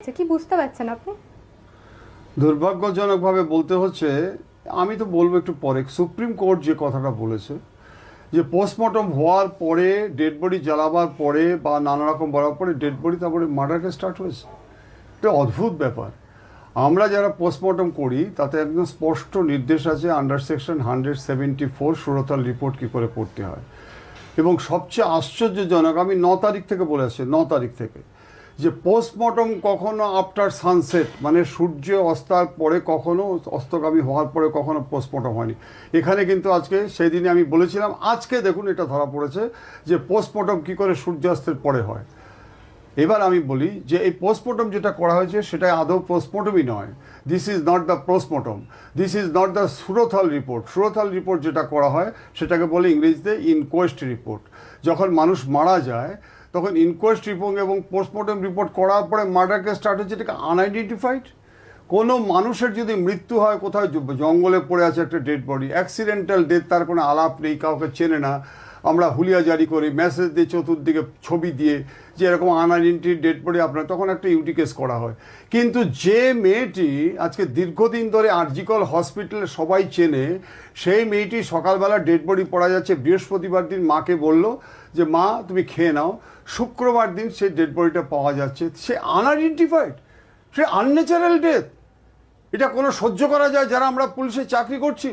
আচ্ছা কি বুঝতে পারছেন আপনি? দুর্ভাগ্যজনকভাবে বলতে হচ্ছে, আমি তো বলব একটু পরে, সুপ্রিম কোর্ট যে কথাটা বলেছে, যে পোস্টমর্টম হওয়ার পরে ডেড বডি জ্বালাবার পরে বা নানা রকম বলার পরে ডেড বডি তারপরে মার্ডারকে স্টার্ট হয়েছে। এটা অদ্ভুত ব্যাপার। আমরা যারা পোস্টমর্টম করি, তাতে একদম স্পষ্ট নির্দেশ আছে under section hundred seventy four surathal report কী করে করতে হয়। এবং সবচেয়ে আশ্চর্যজনক, আমি ন তারিখ থেকে বলে আসছি, ন তারিখ থেকে। যে পোস্টমর্টম কখনো আফটার সানসেট মানে সূর্য অস্তার পরে কখনো, অস্তগামী হওয়ার পরে কখনো পোস্টমর্টম হয়নি। এখানে কিন্তু আজকে সেই দিনে আমি বলেছিলাম, আজকে দেখুন এটা ধরা পড়েছে যে পোস্টমর্টম কী করে সূর্যাস্তের পরে হয়। এবার আমি বলি যে এই পোস্টমর্টম যেটা করা হয়েছে, সেটা আদৌ পোস্টমর্টমই নয়। This is not the postmortem this is not the surathal report surathal report যেটা করা হয়, সেটাকে বলে ইংরেজিতে ইনকোয়েস্ট রিপোর্ট যখন মানুষ মারা যায় তখন ইনকোয়েস্ট রিপোর্ট এবং পোস্টমর্টম রিপোর্ট করার পরে মার্ডার কেস স্টার্ট হচ্ছে এটাকে আনআইডেন্টিফাইড কোনো মানুষের যদি মৃত্যু হয় কোথাও জঙ্গলে পড়ে আছে একটা ডেড বডি অ্যাক্সিডেন্টাল ডেথ তার কোনো আলাপ নেই, কাউকে চেনে না। আমরা হুলিয়া জারি করি মেসেজ দিয়ে চতুর্দিকে ছবি দিয়ে যে এরকম আনআইডেন্টি ডেড বডি আপনার, তখন একটা ইউটি কেস করা হয়। কিন্তু যে মেয়েটি আজকে দীর্ঘদিন ধরে আরজিকল হসপিটালে সবাই চেনে, সেই মেয়েটি সকালবেলা ডেড বডি পড়া যাচ্ছে, বৃহস্পতিবার দিন মাকে বলল যে মা, তুমি খেয়ে নাও। শুক্রবার দিন সেই ডেড বডিটা পাওয়া যাচ্ছে। সে আনআইডেন্টিফাইড সে আনন্যাচারাল ডেথ এটা কোনো সহ্য করা যায় যারা আমরা পুলিশে চাকরি করছি।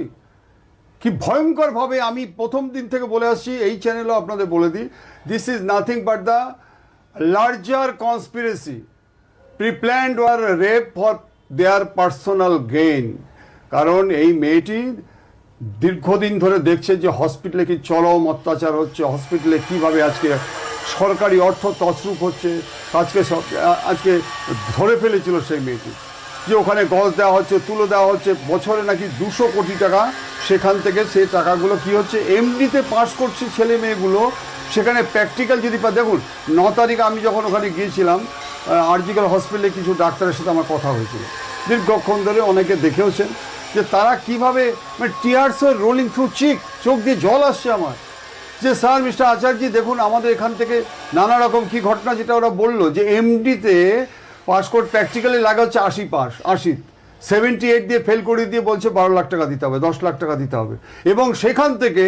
কি ভয়ঙ্করভাবে আমি প্রথম দিন থেকে বলে আসছি, এই চ্যানেলও আপনাদের বলে দিই। This is nothing but the larger conspiracy preplanned war rape for their personal gain কারণ এই মেয়েটি দীর্ঘদিন ধরে দেখছে যে হসপিটালে কি চরম অত্যাচার হচ্ছে, হসপিটালে কীভাবে আজকে সরকারি অর্থ তছরূপ হচ্ছে, আজকে আজকে ধরে ফেলেছিল সেই মেয়েটি। যে ওখানে গজ দেওয়া হচ্ছে, তুলো দেওয়া হচ্ছে, বছরে নাকি দুশো কোটি টাকা সেখান থেকে সেই টাকাগুলো কি হচ্ছে, এমনিতে পাস করছে ছেলে মেয়েগুলো, সেখানে প্র্যাকটিক্যাল যদি দেখুন, ন তারিখ আমি যখন ওখানে গিয়েছিলাম আর্জিক্যাল হসপিটালে কিছু ডাক্তারের সাথে আমার কথা হয়েছিল। দীর্ঘক্ষণ ধরে অনেকে দেখেওছেন যে তারা কীভাবে মানে টিয়ার্স রোলিং থ্রু চিক চোখ দিয়ে জল আসছে আমার। যে স্যার, মিস্টার আচার্য দেখুন, আমাদের এখান থেকে নানা রকম কি ঘটনা যেটা ওরা বলল, যে এমডিতে পাস কোর্স প্র্যাকটিক্যালি লাগা হচ্ছে আশি পাস আশি। সেভেন্টি এইট দিয়ে ফেল করে দিয়ে বলছে বারো লাখ টাকা দিতে হবে, দশ লাখ টাকা দিতে হবে। এবং সেখান থেকে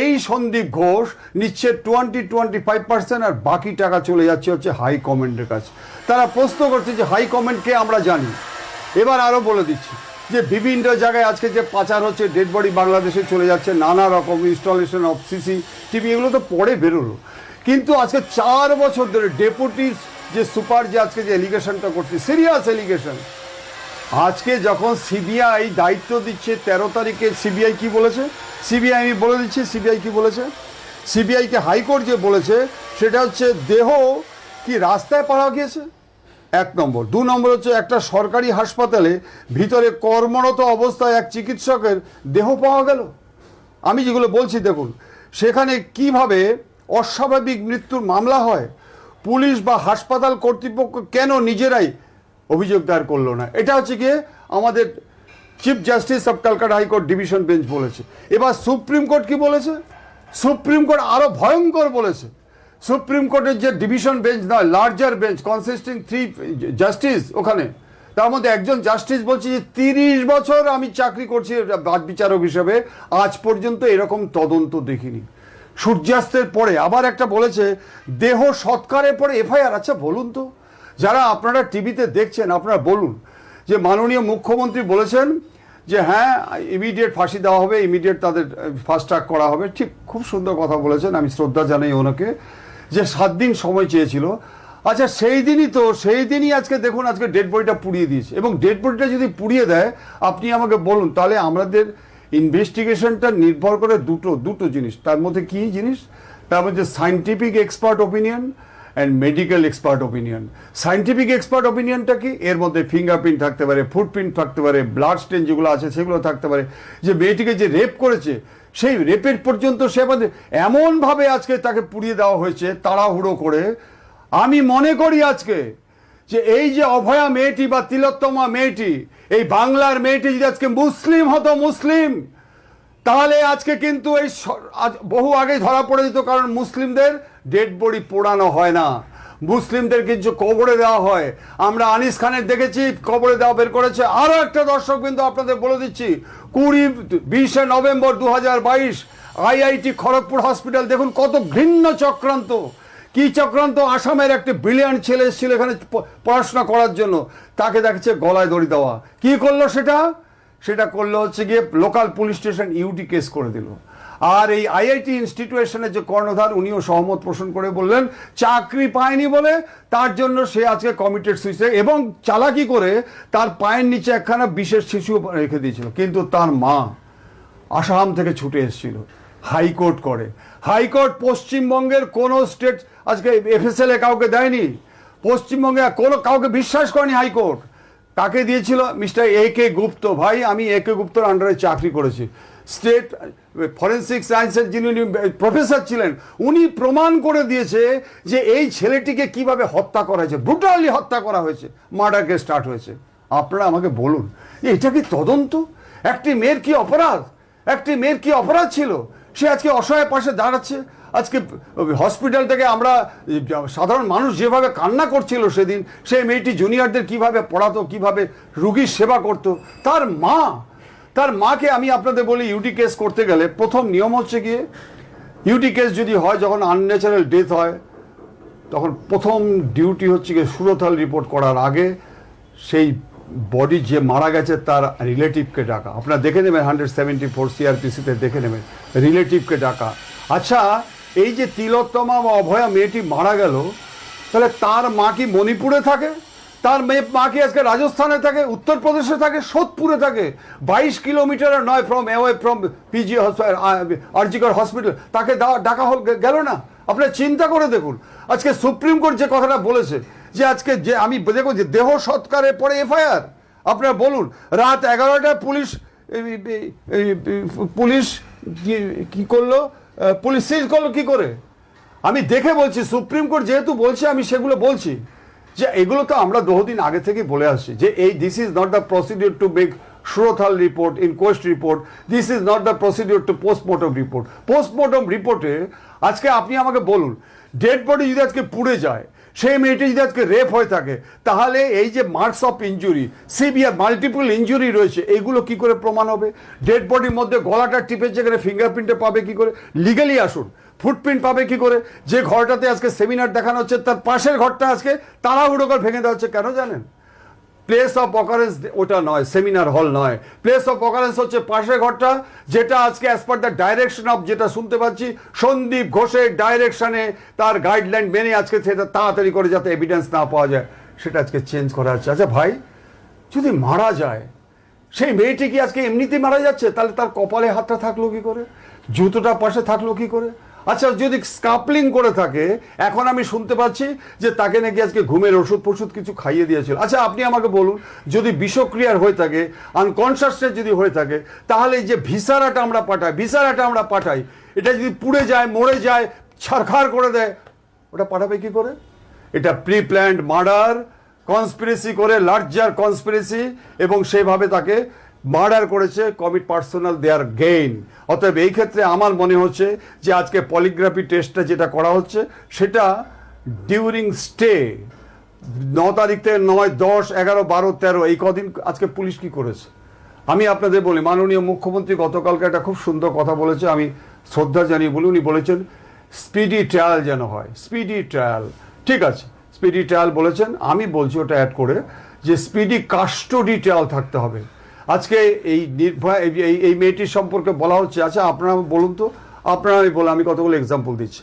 এই সন্দীপ ঘোষ নিচ্ছে টোয়েন্টি টোয়েন্টি ফাইভ পার্সেন্ট আর বাকি টাকা চলে যাচ্ছে হচ্ছে হাই কমেন্টের কাছে। তারা প্রশ্ন করছে যে হাই কমেন্টকে আমরা জানি? এবার আরও বলে দিচ্ছি। যে বিভিন্ন জায়গায় আজকে যে পাচার হচ্ছে ডেড বডি বাংলাদেশে চলে যাচ্ছে, নানা রকম ইনস্টলেশন অফ সিসি টিভি এগুলো তো পরে বেরোলো। কিন্তু আজকে চার বছর ধরে ডেপুটি যে সুপার যে আজকে যে এলিগেশনটা করছে সিরিয়াস এলিগেশন আজকে যখন সিবিআই দায়িত্ব দিচ্ছে, তেরো তারিখে সিবিআই কি বলেছে? সিবিআই আমি বলে দিচ্ছি সিবিআই কি বলেছে? সিবিআইকে হাইকোর্ট যে বলেছে, সেটা হচ্ছে দেহ কি রাস্তায় পাওয়া গিয়েছে? এক নম্বর। দু নম্বর হচ্ছে একটা সরকারি হাসপাতালে ভিতরে কর্মরত অবস্থায় এক চিকিৎসকের দেহ পাওয়া গেল। আমি যেগুলো বলছি দেখুন, সেখানে কীভাবে অস্বাভাবিক মৃত্যুর মামলা হয়, পুলিশ বা হাসপাতাল কর্তৃপক্ষ কেন নিজেরাই অভিযোগ দায়ের করল না? এটা হচ্ছে গিয়ে আমাদের chief justice of Calcutta high court division bench বলেছে। এবার সুপ্রিম কোর্ট কি বলেছে? সুপ্রিম কোর্ট আরও ভয়ঙ্কর বলেছে। সুপ্রিম কোর্টের যে ডিভিশন বেঞ্চ নয় larger bench consisting three justice ওখানে, তার মধ্যে একজন জাস্টিস বলছে যে তিরিশ বছর আমি চাকরি করছি বাদ বিচারক হিসেবে, আজ পর্যন্ত এরকম তদন্ত দেখিনি। সূর্যাস্তের পরে আবার একটা বলেছে, দেহ সৎকারের পরে এফআইআর আচ্ছা বলুন তো, যারা আপনারা টিভিতে দেখছেন, আপনারা বলুন, যে মাননীয় মুখ্যমন্ত্রী বলেছেন যে হ্যাঁ ইমিডিয়েট ফাঁসি দেওয়া হবে ইমিডিয়েট তাদের ফাস্ট ট্র্যাক করা হবে, ঠিক খুব সুন্দর কথা বলেছেন, আমি শ্রদ্ধা জানাই ওনাকে। যে সাত দিন সময় চেয়েছিল। আচ্ছা সেই দিনই তো, সেই দিনই আজকে দেখুন, আজকে ডেড বডিটা পুড়িয়ে দিয়েছে। এবং ডেড বডিটা যদি পুড়িয়ে দেয়, আপনি আমাকে বলুন, তাহলে আমাদের ইনভেস্টিগেশনটা নির্ভর করে দুটো দুটো জিনিস। তার মধ্যে কি জিনিস? তার মধ্যে scientific expert opinion and medical expert opinion scientific expert ওপিনিয়নটা কি? এর মধ্যে ফিঙ্গারপ্রিন্ট থাকতে পারে ফুটপ্রিন্ট থাকতে পারে ব্লাড স্টেন যেগুলো আছে সেগুলো থাকতে পারে। যে মেয়েটিকে যে রেপ করেছে, সেই রেপের পর্যন্ত সে আমাদের এমনভাবে আজকে তাকে পুড়িয়ে দেওয়া হয়েছে, তাড়াহুড়ো করে। আমি মনে করি আজকে যে এই যে অভয়া মেয়েটি বা তিলোত্তমা মেয়েটি, এই বাংলার মেয়েটি যদি আজকে মুসলিম হতো, মুসলিম, তাহলে আজকে কিন্তু এই বহু আগেই ধরা পড়ে যেত কারণ মুসলিমদের ডেড বডি পোড়ানো হয় না। মুসলিমদের যে কবরে দেওয়া হয়। আমরা আনিস খানের দেখেছি, কবরে দেওয়া বের করেছে। আরও একটা দর্শক বিন্দু আপনাদের বলে দিচ্ছি, কুড়ি বিশে নভেম্বর দু হাজার বাইশ, আইআইটি খড়গপুর হসপিটাল, দেখুন কত ঘৃণ্য চক্রান্ত। কি চক্রান্ত? আসামের একটা ব্রিলিয়ান্ট ছেলে এসেছিল এখানে পড়াশোনা করার জন্য। তাকে দেখছে গলায় দড়ি দেওয়া। কি করল সেটা? সেটা করল হচ্ছে গিয়ে local police station UD case করে দিল। আর এই আইআইটি ইনস্টিটিউশনের যে কর্ণধার, উনিও সহমত পোষণ করে বললেন, চাকরি পায়নি বলে, তার জন্য সে আজকে কমিটেড সুইসাইড এবং চালাকি করে তার পায়ের নিচে একখানা বিশেষ শিশু রেখে দিয়েছিল। কিন্তু তার মা আসাম থেকে ছুটে এসেছিল, হাইকোর্ট করে। হাইকোর্ট পশ্চিমবঙ্গের কোনো স্টেট আজকে এফএসএল এ কাউকে দেয়নি। পশ্চিমবঙ্গে কোনো কাউকে বিশ্বাস করেনি হাইকোর্ট। কাকে দিয়েছিল? Mister A K Gupta. ভাই, আমি এ কে গুপ্তর আন্ডারে চাকরি করেছি। স্টেট, ফরেন্সিক সায়েন্সের যিনি প্রফেসর ছিলেন, উনি প্রমাণ করে দিয়েছে যে এই ছেলেটিকে কীভাবে হত্যা করা হয়েছে, ব্রুটালি হত্যা করা হয়েছে, মার্ডার কেস স্টার্ট হয়েছে। আপনারা আমাকে বলুন, এটা কি তদন্ত? একটি মেয়ের কি অপরাধ? একটি মেয়ের কি অপরাধ ছিল? সে আজকে অসহায় পাশে দাঁড়াচ্ছে, আজকে হসপিটাল থেকে আমরা সাধারণ মানুষ যেভাবে কান্না করছিল সেদিন, সেই মেয়েটি জুনিয়রদের কীভাবে পড়াতো, কীভাবে রুগীর সেবা করতো, তার মা তার মাকে আমি আপনাদের বলি ইউটি কেস করতে গেলে প্রথম নিয়ম হচ্ছে গিয়ে ইউটি কেস যদি হয়, যখন আনন্যাচারাল ডেথ হয়, তখন প্রথম ডিউটি হচ্ছে গিয়ে সুরতাল রিপোর্ট করার আগে সেই বডি যে মারা গেছে, তার রিলেটিভকে ডাকা। আপনারা দেখে নেবেন হান্ড্রেড সেভেন্টি ফোর সিআরপিসিতে দেখে নেবেন রিলেটিভকে ডাকা। আচ্ছা এই যে তিলোত্তমা বা অভয়া মেয়েটি মারা গেল, তাহলে তার মা কি মণিপুরে থাকে? তার মেয়ে মা কি আজকে রাজস্থানে থাকে, উত্তরপ্রদেশে থাকে, সোদপুরে থাকে। বাইশ কিলোমিটার নয় from away from PG RG Kar hospital তাকে ডাকা হল গেল না? আপনার চিন্তা করে দেখুন। আজকে সুপ্রিম কোর্ট যে কথাটা বলেছে, যে আজকে যে আমি দেখো যে দেহ সৎকারের পরে এফআইআর। আপনারা বলুন, রাত এগারোটায় পুলিশ পুলিশ কি করল? পুলিশ সিজ করল কি করে? আমি দেখে বলছি, সুপ্রিম কোর্ট যেহেতু বলছে, আমি সেগুলো বলছি। যে এগুলো তো আমরা বহুদিন আগে থেকে বলে আসছি যে এই this is not the procedure to make surathal report inquest report this is not the procedure to postmortem report postmortem রিপোর্টে আজকে আপনি আমাকে বলুন ডেড বডি যদি আজকে পুড়ে যায় সেই মেয়েটি যদি আজকে রেপ হয়ে থাকে, তাহলে এই যে marks of injury severe multiple injury রয়েছে, এগুলো কি করে প্রমাণ হবে? ডেড বডির মধ্যে গলাটা টিপে যেখানে ফিঙ্গারপ্রিন্টে পাবে কি করে? লিগালি আসুন। ফুটপ্রিন্ট পাবে কি করে? যে ঘরটাতে আজকে সেমিনার দেখানো হচ্ছে, তার পাশের ঘরটা আজকে তাড়াহুড়ো করে ভেঙে দেওয়া হচ্ছে। কেন জানেন? প্লেস অফ অকারেন্স ওটা নয় সেমিনার হল নয়। প্লেস অফ অকারেন্স হচ্ছে পাশের ঘরটা, যেটা আজকে as per the direction of যেটা শুনতে পাচ্ছি, সন্দীপ ঘোষের ডাইরেকশনে তার গাইডলাইন মেনে আজকে সেটা তাড়াতাড়ি করে যাতে এভিডেন্স না পাওয়া যায়, সেটা আজকে চেঞ্জ করা হচ্ছে। আচ্ছা ভাই, যদি মারা যায়, সেই মেয়েটি কি আজকে এমনিতেই মারা যাচ্ছে? তাহলে তার কপালে হাতটা থাকল কি করে? জুতোটা পাশে থাকল কি করে? আচ্ছা যদি স্কাপলিং করে থাকে, এখন আমি শুনতে পাচ্ছি যে তাকে নাকি আজকে ঘুমের ওষুধ ফষুধ কিছু খাইয়ে দিয়েছিল। আচ্ছা আপনি আমাকে বলুন, যদি বিষক্রিয়ার হয়ে থাকে আনকনসিয়াসনেস যদি হয়ে থাকে, তাহলে এই যে ভিসারাটা আমরা পাঠাই, ভিসারাটা আমরা পাঠাই, এটা যদি পুড়ে যায়, মরে যায়, ছারখার করে দেয়, ওটা পাঠাবে কি করে? এটা প্রি প্ল্যান্ড মার্ডার কনস্পিরেসি করে লার্জার কনস্পিরেসি এবং সেভাবে তাকে মার্ডার করেছে কমিট পার্সোনাল দেয়ার গেইন অতএব এই ক্ষেত্রে আমার মনে হচ্ছে যে আজকে পলিগ্রাফি টেস্টটা যেটা করা হচ্ছে, সেটা ডিউরিং স্টে ন তারিখ থেকে নয়, দশ, এগারো, বারো, তেরো, এই কদিন আজকে পুলিশ কি করেছে? আমি আপনাদের বলি, মাননীয় মুখ্যমন্ত্রী গতকালকে একটা খুব সুন্দর কথা বলেছে, আমি শ্রদ্ধা জানিয়ে বলি, উনি বলেছেন স্পিডি ট্রায়াল যেন হয় স্পিডি ট্রায়াল ঠিক আছে স্পিডি ট্রায়াল বলেছেন, আমি বলছি ওটা অ্যাড করে যে স্পিডি কাস্টডি ট্রায়াল থাকতে হবে। আজকে এই নির্ভয়া, এই- এই মেয়েটির সম্পর্কে বলা হচ্ছে। আচ্ছা আপনারা বলুন তো। আপনারা আমি বলে, আমি কতগুলো এক্সাম্পল দিচ্ছি।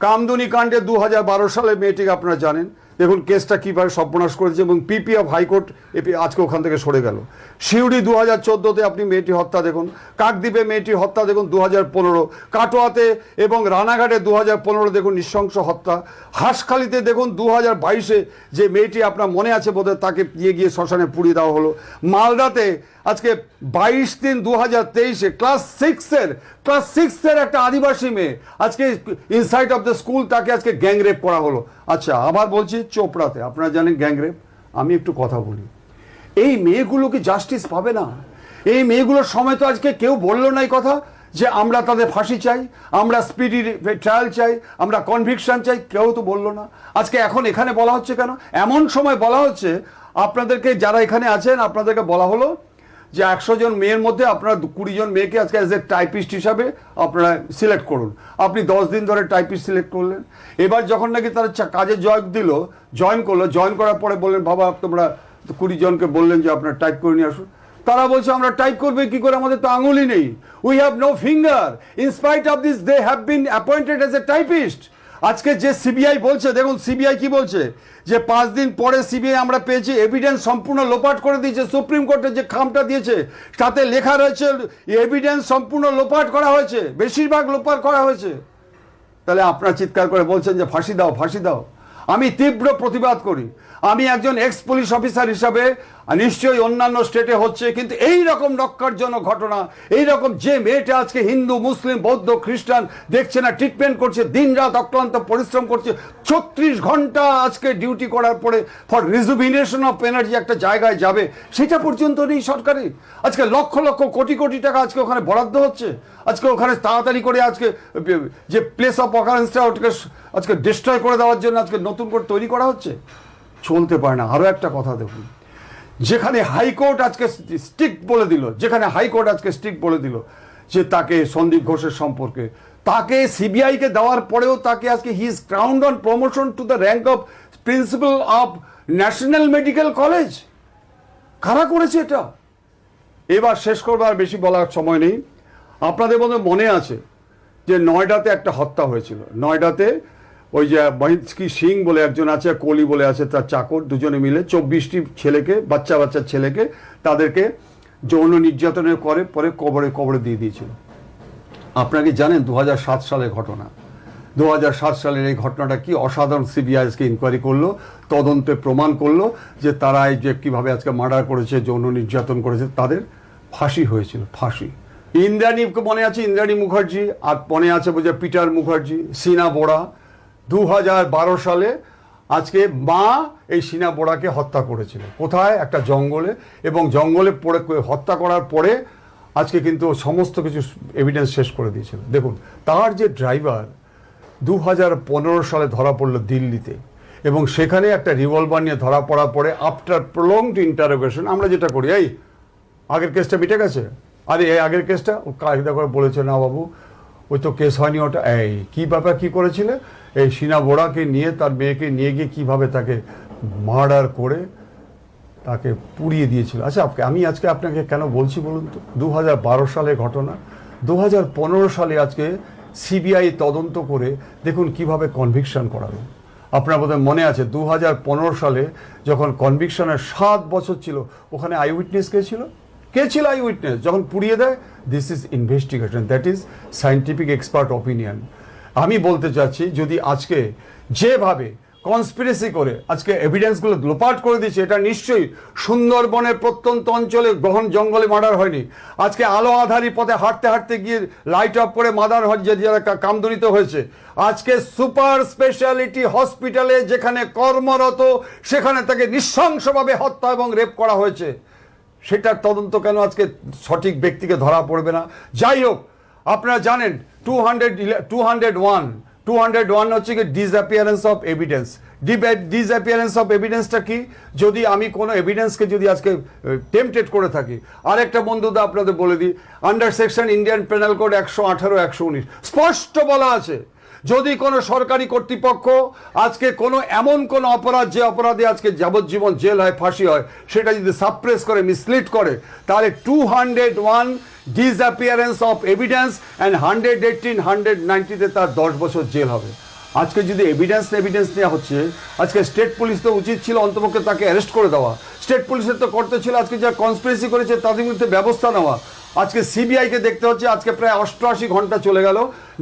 কামদুনি কাণ্ডে দু হাজার বারো সালে মেয়েটিকে আপনারা জানেন। দেখুন, কেসটা কীভাবে সর্বনাশ করেছে এবং পিপি অফ হাইকোর্ট আজকে ওখান থেকে সরে গেল। শিউড়ি দু হাজার চোদ্দোতে আপনি মেয়েটি হত্যা দেখুন, কাকদ্বীপে মেয়েটি হত্যা দেখুন দু হাজার পনেরো, কাটোয়াতে এবং রানাঘাটে দু হাজার পনেরো দেখুন নৃশংস হত্যা, হাঁসখালিতে দেখুন দু হাজার বাইশে যে মেয়েটি আপনার মনে আছে বোধহয় তাকে নিয়ে গিয়ে শ্মশানে পুড়িয়ে দেওয়া হলো। মালদাতে আজকে বাইশ দিন দু হাজার তেইশে, ক্লাস সিক্সের ক্লাস সিক্সের একটা আদিবাসী মেয়ে। আজকে ইনসাইড অফ দ্য স্কুল তাকে আজকে গ্যাংরেপ করা হলো। আচ্ছা আবার বলছি চোপড়াতে। আপনারা জানেন গ্যাংরেপ আমি একটু কথা বলি। এই মেয়েগুলো কি জাস্টিস পাবে না? এই মেয়েগুলোর সময় তো আজকে কেউ বলল না এই কথা যে আমরা তাদের ফাঁসি চাই, আমরা স্পিডি ট্রায়াল চাই, আমরা কনভিকশন চাই, কেউ তো বলল না। আজকে এখন এখানে বলা হচ্ছে কেন? এমন সময় বলা হচ্ছে, আপনাদেরকে যারা এখানে আছেন, আপনাদেরকে বলা হলো যে একশো জন মেয়ের মধ্যে আপনারা কুড়ি জন মেয়েকে আজকে অ্যাজ এ টাইপিস্ট হিসাবে আপনারা সিলেক্ট করুন। আপনি দশ দিন ধরে টাইপিস্ট সিলেক্ট করলেন। এবার যখন নাকি তারা কাজে জয়েন দিল জয়েন করল জয়েন করার পরে বললেন, বাবা, তোমরা কুড়ি জনকে বললেন যে আপনারা টাইপ করে নিয়ে আসুন। তারা বলছে, আমরা টাইপ করবে, কি করে? আমাদের তো আঙুলই নেই। We have no finger in spite of this they have been appointed as a typist আজকে যে সিবিআই বলছে, দেখুন সিবিআই কি বলছে? যে পাঁচ দিন পরে সিবিআই আমরা পেয়েছি এভিডেন্স সম্পূর্ণ লোপাট করে দিয়েছে সুপ্রিম কোর্টে যে খামটা দিয়েছে, তাতে লেখা রয়েছে এভিডেন্স সম্পূর্ণ লোপাট করা হয়েছে, বেশিরভাগ লোপাট করা হয়েছে। তাহলে আপনারা চিৎকার করে বলছেন যে ফাঁসি দাও ফাঁসি দাও। আমি তীব্র প্রতিবাদ করি। আমি একজন এক্স পুলিশ অফিসার হিসাবে নিশ্চয়ই অন্যান্য স্টেটে হচ্ছে, কিন্তু এই রকম নক্কারজনক ঘটনা, এই রকম যে মেয়েটা আজকে হিন্দু, মুসলিম, বৌদ্ধ, খ্রিস্টান দেখছে না ট্রিটমেন্ট করছে, দিনরাত অক্লান্ত পরিশ্রম করছে, ছত্রিশ ঘণ্টা আজকে ডিউটি করার পরে ফর রিজুভিনেশন অফ এনার্জি একটা জায়গায় যাবে, সেটা পর্যন্ত নেই সরকারি আজকে লক্ষ লক্ষ কোটি কোটি টাকা আজকে ওখানে বরাদ্দ হচ্ছে। আজকে ওখানে তাড়াতাড়ি করে আজকে, যে প্লেস অফ অকারেন্সটা ওটাকে আজকে ডিস্ট্রয় করে দেওয়ার জন্য আজকে নতুন করে তৈরি করা হচ্ছে। চলতে পারে না। আরও একটা কথা দেখুন। যেখানে হাইকোর্ট আজকে স্ট্রিক্ট বলে দিল, যেখানে হাইকোর্ট আজকে স্ট্রিক্ট বলে দিল যে তাকে সন্দীপ ঘোষের সম্পর্কে, তাকে সিবিআইকে দেওয়ার পরেও তাকে আজকে he is crowned on promotion to the rank of principal of national medical college কারা করেছে এটা? এবার শেষ করবার বেশি বলার সময় নেই। আপনাদের মধ্যে মনে আছে যে নয়ডাতে একটা হত্যা হয়েছিল। নয়ডাতে ওই যে মহিন্সকি সিং বলে একজন আছে কোলি বলে আছে, তার চাকর দুজনে মিলে চব্বিশটি ছেলেকে, বাচ্চা বাচ্চা ছেলেকে তাদেরকে যৌন নির্যাতনের করে, পরে কবরে কবরে দিয়ে দিয়েছিল। আপনাকে জানেন দু সালের ঘটনা? দু হাজার সাত সালের এই ঘটনাটা কি অসাধারণ সিবিআই আজকে ইনকোয়ারি করল, তদন্তে প্রমাণ করল যে তারা এই যে কীভাবে আজকে মার্ডার করেছে, যৌন নির্যাতন করেছে, তাদের ফাঁসি হয়েছিল, ফাঁসি। ইন্দ্রাণী মনে আছে? ইন্দ্রাণী মুখার্জি, আর মনে আছে বোঝা পিটার মুখার্জি, সিনা বোরা দু হাজার বারো সালে আজকে মা এই সিনা বোরাকে হত্যা করেছিল। কোথায়? একটা জঙ্গলে। এবং জঙ্গলে পড়ে, হত্যা করার পরে আজকে কিন্তু সমস্ত কিছু এভিডেন্স শেষ করে দিয়েছিল। দেখুন, তার যে ড্রাইভার দু হাজার পনেরো সালে ধরা পড়ল দিল্লিতে। এবং সেখানে একটা রিভলভার নিয়ে ধরা পড়ার পরে আফটার প্রলংড ইন্টারোগেশন আমরা যেটা করি, এই আগের কেসটা মিটে গেছে? আরে, এই আগের কেসটা ও কায়দা করে বলেছে, না বাবু, ওই তো কেস হয়নি ওটা। এই, কী ব্যাপার? কী করেছিলে? এই সিনা বোড়াকে নিয়ে, তার মেয়েকে নিয়ে গিয়ে কীভাবে তাকে মার্ডার করে তাকে পুড়িয়ে দিয়েছিল। আচ্ছা আমি আজকে আপনাকে কেন বলছি বলুন তো? দু সালের ঘটনা, দু পনেরো সালে আজকে সিবিআই তদন্ত করে দেখুন কীভাবে কনভিকশন করালো। আপনার বোধহয় মনে আছে, দু পনেরো সালে যখন কনভিকশনের সাত বছর ছিল, ওখানে আই উইটনেস কে ছিল? কে ছিল আই উইটনেস যখন পুড়িয়ে দেয় this is investigation that is scientific expert opinion আমি বলতে চাচ্ছি, যদি আজকে যেভাবে কনস্পিরেসি করে আজকে এভিডেন্সগুলো লোপাট করে দিচ্ছে এটা নিশ্চয়ই সুন্দরবনের প্রত্যন্ত অঞ্চলে গ্রহণ জঙ্গলে মার্ডার হয়নি। আজকে আলো আধারি পথে হাঁটতে হাঁটতে গিয়ে লাইট অফ করে মাদার যে যারা কা- হয়েছে। আজকে সুপার স্পেশালিটি হসপিটালে যেখানে কর্মরত, সেখানে তাকে নৃশংসভাবে হত্যা এবং রেপ করা হয়েছে। সেটার তদন্ত কেন আজকে সঠিক ব্যক্তিকে ধরা পড়বে না? যাই হোক আপনারা জানেন two hundred two hundred one two hundred one হচ্ছে কি disappearance of evidence disappearance of এভিডেন্সটা কি? যদি আমি কোনো এভিডেন্সকে যদি আজকে টেম্পটেড করে থাকি, আরেকটা বন্ধুদা আপনাদের বলে দিই under section Indian penal code একশো আঠারো, একশো উনিশ, স্পষ্ট বলা আছে যদি কোনো সরকারি কর্তৃপক্ষ আজকে কোনো এমন কোনো অপরাধ, যে অপরাধে আজকে যাবজ্জীবন জেল হয়, ফাঁসি হয়, সেটা যদি সাপ্রেস করে মিসলিড করে, তাহলে two hundred one disappearance of evidence and hundred eighteen hundred নাইনটিতে তার দশ বছর জেল হবে। আজকে যদি এভিডেন্স এভিডেন্স নেওয়া হচ্ছে, আজকে স্টেট পুলিশ তো উচিত ছিল অন্তপক্ষে তাকে অ্যারেস্ট করে দেওয়া। স্টেট পুলিশের তো করতে ছিল আজকে যা কনস্পিরেসি করেছে তাদের বিরুদ্ধে ব্যবস্থা নেওয়া। আজকে সিবিআইকে দেখতে হচ্ছে, আজকে প্রায় অষ্টআশি ঘণ্টা চলে গেল।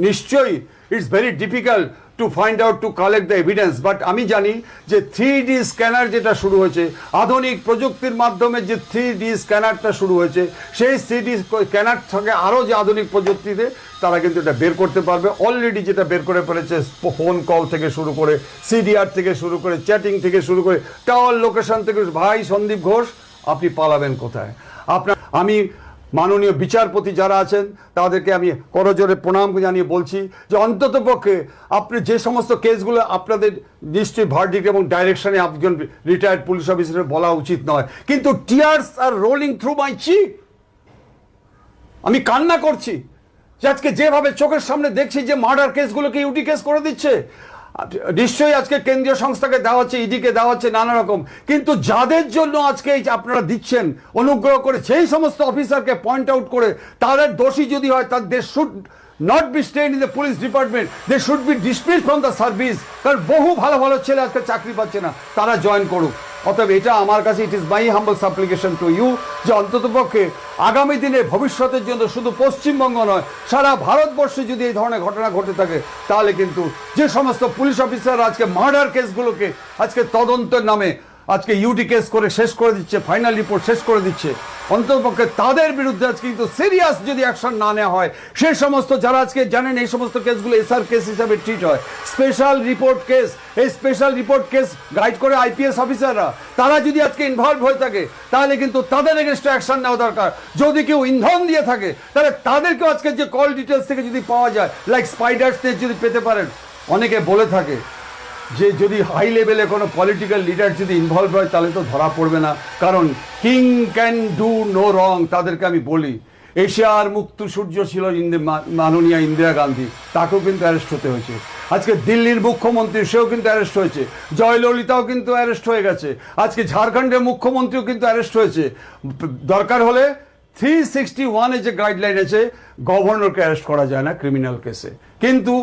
নিশ্চয়ই it's very difficult to find out to collect the evidence but আমি জানি যে থ্রি ডি স্ক্যানার যেটা শুরু হয়েছে, আধুনিক প্রযুক্তির মাধ্যমে যে থ্রি ডি স্ক্যানারটা শুরু হয়েছে, সেই থ্রি ডি স্ক্যানার থেকে আরও যে আধুনিক প্রযুক্তিতে তারা কিন্তু এটা বের করতে পারবে। অলরেডি যেটা বের করে ফেলেছে ফোন কল থেকে শুরু করে সিডিআর থেকে শুরু করে চ্যাটিং থেকে শুরু করে টাওয়ার লোকেশন থেকে ভাই সন্দীপ ঘোষ, আপনি পালাবেন কোথায়? আপনার আমি মাননীয় বিচারপতি যারা আছেন, তাদেরকে আমি করজোরে প্রণাম জানিয়ে বলছি যে অন্তত পক্ষে আপনি যে সমস্ত কেসগুলো আপনাদের নিশ্চয়ই ভার্ডিক এবং ডাইরেকশনে একজন রিটায়ার্ড পুলিশ অফিসারের বলা উচিত নয়। কিন্তু tears are rolling through my cheek আমি কান্না করছি যে আজকে যেভাবে চোখের সামনে দেখছি যে মার্ডার কেসগুলোকে ইউটি কেস করে দিচ্ছে নিশ্চয়ই আজকে কেন্দ্রীয় সংস্থাকে দেওয়া হচ্ছে, ইডিকে দেওয়া হচ্ছে নানা রকম। কিন্তু যাদের জন্য আজকে আপনারা দিচ্ছেন, অনুগ্রহ করে সেই সমস্ত অফিসারকে পয়েন্ট আউট করে, তাদের দোষী যদি হয়, তার they should not be stayed in the police department they should be dismiss from the service কারণ বহু ভালো ভালো ছেলে আজকে চাকরি পাচ্ছে না, তারা জয়েন করুক। অতএব এটা আমার কাছে it is my humble supplication to you যে অন্ততপক্ষে আগামী দিনে ভবিষ্যতের জন্য শুধু পশ্চিমবঙ্গ নয়, সারা ভারতবর্ষে যদি এই ধরনের ঘটনা ঘটে থাকে, তাহলে কিন্তু যে সমস্ত পুলিশ অফিসার আজকে মার্ডার কেসগুলোকে আজকে তদন্তের নামে আজকে ইউটি কেস করে শেষ করে দিচ্ছে ফাইনাল রিপোর্ট শেষ করে দিচ্ছে। অন্ততপক্ষে তাদের বিরুদ্ধে আজকে কিন্তু সিরিয়াস যদি অ্যাকশন না নেওয়া হয়, সে সমস্ত যারা আজকে জানেন এই সমস্ত কেসগুলো এসআর কেস হিসাবে ট্রিট হয়। স্পেশাল রিপোর্ট কেস এই স্পেশাল রিপোর্ট কেস গাইড করে আইপিএস অফিসাররা তারা যদি আজকে ইনভলভ হয়ে থাকে, তাহলে কিন্তু তাদের এগেনস্টে অ্যাকশন নেওয়া দরকার। যদি কেউ ইন্ধন দিয়ে থাকে, তাহলে তাদেরকেও আজকে যে কল ডিটেলস থেকে যদি পাওয়া যায় লাইক স্পাইডার্স যদি পেতে পারেন, অনেকে বলে থাকে যে যদি হাই লেভেলে কোনো পলিটিক্যাল লিডার যদি ইনভলভ হয়, তাহলে তো ধরা পড়বে না। কারণ king can do no wrong তাদেরকে আমি বলি। এশিয়ার মুক্ত সূর্য ছিল মাননীয়া ইন্দিরা গান্ধী, তাকেও কিন্তু অ্যারেস্ট হতে হয়েছে। আজকে দিল্লির মুখ্যমন্ত্রী, সেও কিন্তু অ্যারেস্ট হয়েছে। জয়ললিতাও কিন্তু অ্যারেস্ট হয়ে গেছে। আজকে ঝাড়খণ্ডের মুখ্যমন্ত্রীও কিন্তু অ্যারেস্ট হয়েছে। দরকার হলে থ্রি সিক্সটি ওয়ানে যে গাইডলাইন আছে গভর্নরকে অ্যারেস্ট করা যায় না ক্রিমিনাল কেসে কিন্তু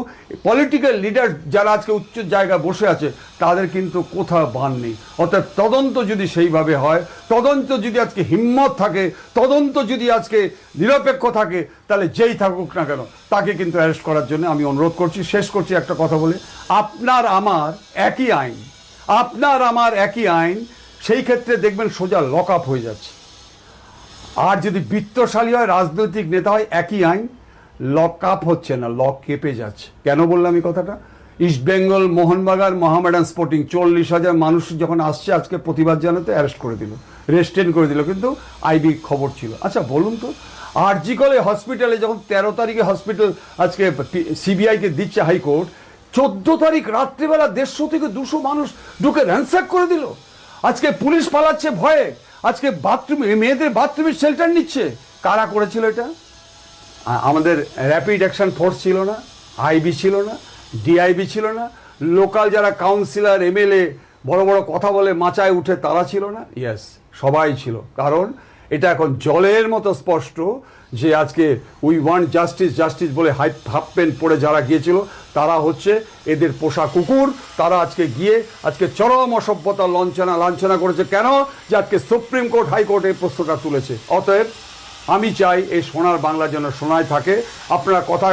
পলিটিক্যাল লিডার যারা আজকে উচ্চ জায়গায় বসে আছে, তাদের কিন্তু কোথাও বান নেই। অর্থাৎ তদন্ত যদি সেইভাবে হয়, তদন্ত যদি আজকে হিম্মত থাকে, তদন্ত যদি আজকে নিরপেক্ষ থাকে, তাহলে যেই থাকুক না কেন, তাকে কিন্তু অ্যারেস্ট করার জন্য আমি অনুরোধ করছি। শেষ করছি একটা কথা বলে। আপনার আমার একই আইন, আপনার আমার একই আইন, সেই ক্ষেত্রে দেখবেন সোজা লক আপ হয়ে যাচ্ছে। আর যদি বিত্তশালী হয়, রাজনৈতিক নেতা হয়, একই আইন, লক আপ হচ্ছে না, লক কেঁপে যাচ্ছে। কেন বললাম এই কথাটা? ইস্ট বেঙ্গল, মোহনবাগান, মোহামেডান স্পোর্টিং, চল্লিশ হাজার মানুষ যখন আসছে আজকে প্রতিবাদ জানাতে, অ্যারেস্ট করে দিল, রেস্টেন করে দিল, কিন্তু আইবি খবর ছিল। আচ্ছা বলুন তো আরজি কলে হসপিটালে যখন তেরো তারিখে হসপিটাল আজকে সিবিআইকে দিচ্ছে হাইকোর্ট, চোদ্দ তারিখ রাত্রিবেলা দেড়শো থেকে দুশো মানুষ ঢুকে র্যান্সাক করে দিল। আজকে পুলিশ পালাচ্ছে ভয়ে। আজকে বাথরুম মেয়েদের বাথরুমের শেল্টার নিচ্ছে। কারা করেছিল এটা? আমাদের র্যাপিড অ্যাকশন ফোর্স ছিল না আইবি ছিল না ডিআইবি ছিল না লোকাল যারা কাউন্সিলর এমএলএ বড় বড় কথা বলে মাচায় উঠে তারা ছিল না। ইয়েস সবাই ছিল। কারণ এটা এখন জলের মতো স্পষ্ট। যে আজকে উই ওয়ান্ট জাস্টিস জাস্টিস বলে হাই হাফ প্যান্ট পরে যারা গিয়েছিল, তারা হচ্ছে এদের পোষা কুকুর। তারা আজকে গিয়ে আজকে চরম অসভ্যতা লঞ্চনা লাঞ্ছনা করেছে। কেন? যে আজকে সুপ্রিম কোর্ট হাইকোর্ট এই প্রশ্নটা তুলেছে। অতএব আমি চাই এই সোনার বাংলা যেন সোনায় থাকে। আপনারা কথা